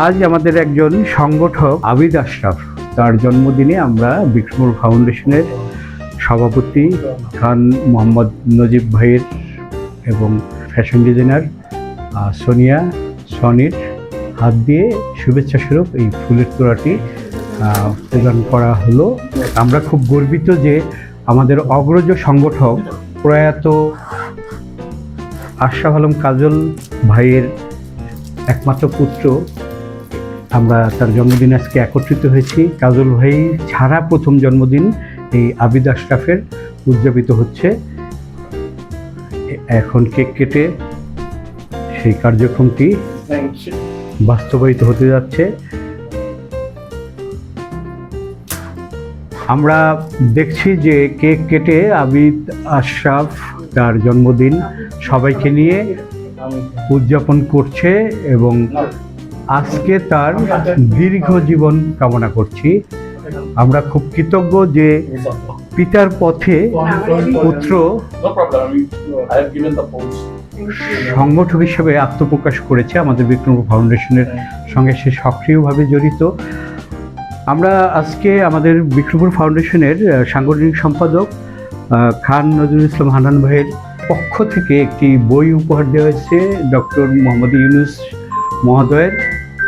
আজ আমাদের একজন সংগঠক আবিদ আশরাফ। তার জন্মদিনে আমরা বিক্রমপুর ফাউন্ডেশনের সভাপতি খান মোহাম্মদ নজিব ভাইয়ের এবং ফ্যাশন ডিজাইনার সোনিয়া সনির হাত দিয়ে শুভেচ্ছা স্বরূপ এই ফুলের তোড়াটি প্রদান করা হলো। আমরা খুব গর্বিত যে আমাদের অগ্রজ সংগঠক প্রয়াত আশরাফ আলম কাজল ভাইয়ের একমাত্র পুত্র আমরা তার জন্মদিন আজকে একত্রিত হয়েছি। কাজল ভাই ছাড়া প্রথম জন্মদিন এই আবিদ আশরাফের উদযাপিত হচ্ছে। এখন কেক কেটে সেই কার্যক্রমটি বাস্তবায়িত হতে যাচ্ছে। আমরা দেখছি যে কেক কেটে আবিদ আশরাফ তার জন্মদিন সবাইকে নিয়ে উদযাপন করছে এবং আজকে তার দীর্ঘ জীবন কামনা করছি আমরা খুব কৃতজ্ঞ যে পিতার পথে পুত্র. সংগঠক হিসেবে আত্মপ্রকাশ করেছে, আমাদের বিক্রমপুর ফাউন্ডেশনের সঙ্গে সে সক্রিয়ভাবে জড়িত আমরা আজকে আমাদের বিক্রমপুর ফাউন্ডেশনের সাংগঠনিক সম্পাদক খান নজরুল ইসলাম হানান ভাইয়ের পক্ষ থেকে একটি বই উপহার দেওয়া হয়েছে, ডক্টর মোহাম্মদ ইউনুস মহোদয়ের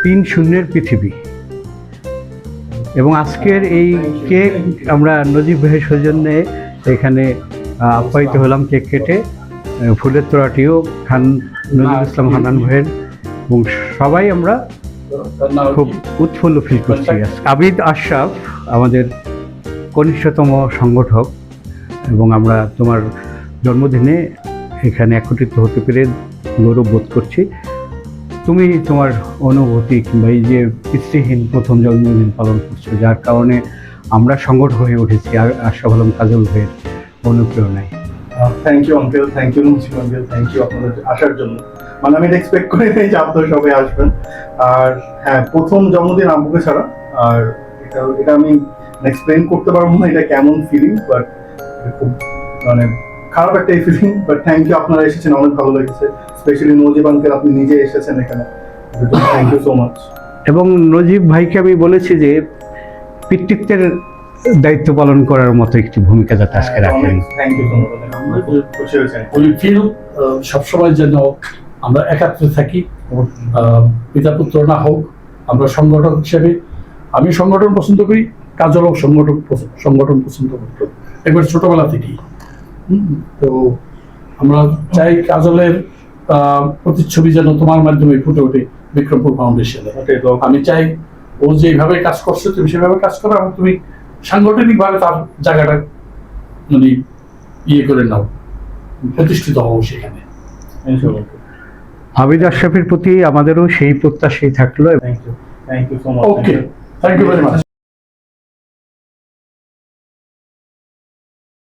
তিন শূন্যের পৃথিবী। এবং আজকের এই কেক আমরা নজিব ভাইয়ের সৌজন্যে এখানে আপ্যায়িত হলাম কেক কেটে। ফুলের তোড়াটিও খান নজরুল ইসলাম হানান ভাইয়ের। এবং সবাই আমরা খুব উৎফুল্ল ফিল করছি আবিদ আশরাফ আমাদের কনিষ্ঠতম সংগঠক, এবং আমরা তোমার জন্মদিনে এখানে একত্রিত হতে পেরে গৌরব বোধ করছি। তুমি তোমার অনুভূতি কিংবা এই যে পিতৃহীন প্রথম জন্মদিন পালন করছ, যার কারণে আমরা সংগঠক হয়ে উঠেছি আর আশরাফ আলম কাজল ভাইয়ের অনুপ্রেরণায়। Thank you uncle thank you Munsif uncle thank you আপনাদের আসার জন্য। মানে আমি এক্সপেক্ট করি নাই যে আপনারা সবাই আসবেন। আর হ্যাঁ প্রথম জন্মদিন আব্বুকে ছাড়া। আর এটা এটা আমি এক্সপ্লেন করতে পারব না এটা কেমন ফিলিং বাট খুব মানে খারাপ একটা ফিলিং বাট থ্যাংক ইউ আপনারা এসেছেন অনেক ভালো লেগেছে। স্পেশালি নজিব আঙ্কেল আপনি নিজে এসেছেন এখানে। থ্যাংক ইউ সো মাচ এবং নজিব ভাইকে আমি বলেছি যে পিতৃত্বের দায়িত্ব পালন করার মতো একটি ভূমিকা যাতে আজকে রাখেন। থ্যাংক ইউ সো মাচ আমরা খুব খুশি হয়েছি। we feel সবসময় যেন আমরা একাত্রে থাকি আহ, পিতা পুত্র না হোক আমরা সংগঠন হিসেবে। আমি সংগঠন পছন্দ করি কাজলও সংগঠন সংগঠন পছন্দ করতো একবার ছোটবেলা থেকেই। তো আমরা চাই কাজলের প্রতিচ্ছবি যেন তোমার মাধ্যমে ফুটে ওঠে বিক্রমপুর ফাউন্ডেশনে আমি চাই ও যেভাবে কাজ করছে তুমি সেভাবে কাজ করো এবং তুমি সাংগঠনিক ভাবে তার জায়গাটা মানে ইয়ে করে নাও প্রতিষ্ঠিত হও সেখানে। আবিদ আশরাফের প্রতি আমাদেরও সেই প্রত্যাশাই থাকল। Thank you thank you so much okay thank you very much